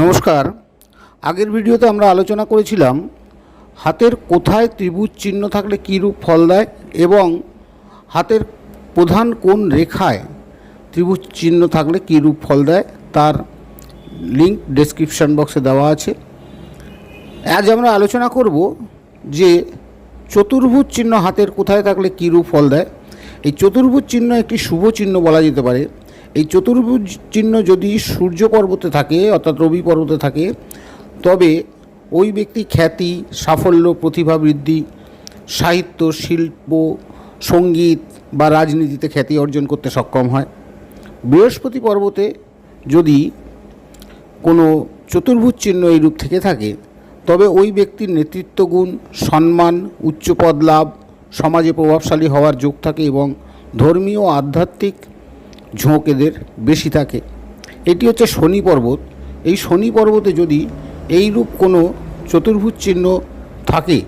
নমস্কার। আগের ভিডিওতে আমরা আলোচনা করেছিলাম হাতের কোথায় ত্রিভুজ চিহ্ন থাকলে কী রূপ ফল দেয় এবং হাতের প্রধান কোন রেখায় ত্রিভুজ চিহ্ন থাকলে কী রূপ ফল দেয়, তার লিঙ্ক ডেসক্রিপশন বক্সে দেওয়া আছে। আজ আমরা আলোচনা করব যে চতুর্ভুজ চিহ্ন হাতের কোথায় থাকলে কী রূপ ফল দেয়। এই চতুর্ভুজ চিহ্ন একটি শুভ চিহ্ন বলা যেতে পারে। এই চতুর্ভুজ চিহ্ন যদি সূর্য পর্বতে থাকে, অর্থাৎ রবি পর্বতে থাকে, তবে ওই ব্যক্তি খ্যাতি, সাফল্য, প্রতিভা বৃদ্ধি, সাহিত্য, শিল্প, সংগীত বা রাজনীতিতে খ্যাতি অর্জন করতে সক্ষম হয়। বৃহস্পতি পর্বতে যদি কোনো চতুর্ভুজ চিহ্ন এই রূপ থেকে থাকে, তবে ওই ব্যক্তির নেতৃত্ব গুণ, সম্মান উচ্চ পদ লাভ, সমাজে প্রভাবশালী হওয়ার যোগ থাকে এবং ধর্মীয় আধ্যাত্মিক ঝোঁক এদের বেশি থাকে। এটি হচ্ছে শনি পর্বত। এই শনি পর্বতে যদি এইরূপ কোনো চতুর্ভুজ চিহ্ন থাকে,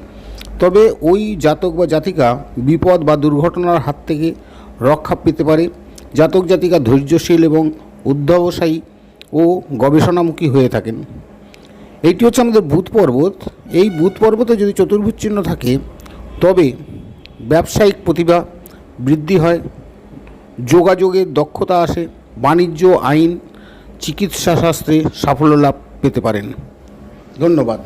তবে ওই জাতক বা জাতিকা বিপদ বা দুর্ঘটনার হাত থেকে রক্ষা পেতে পারে। জাতক, জাতিকা ধৈর্যশীল এবং অধ্যবসায়ী ও গবেষণামুখী হয়ে থাকেন। এইটি হচ্ছে আমাদের বুধ পর্বত। এই বুধ পর্বতে যদি চতুর্ভুজ চিহ্ন থাকে, তবে ব্যবসায়িক প্রতিভা বৃদ্ধি হয়। যোগাযোগের দক্ষতা আসে বাণিজ্য আইন চিকিৎসা শাস্ত্রে সাফল্য লাভ পেতে পারেন। ধন্যবাদ।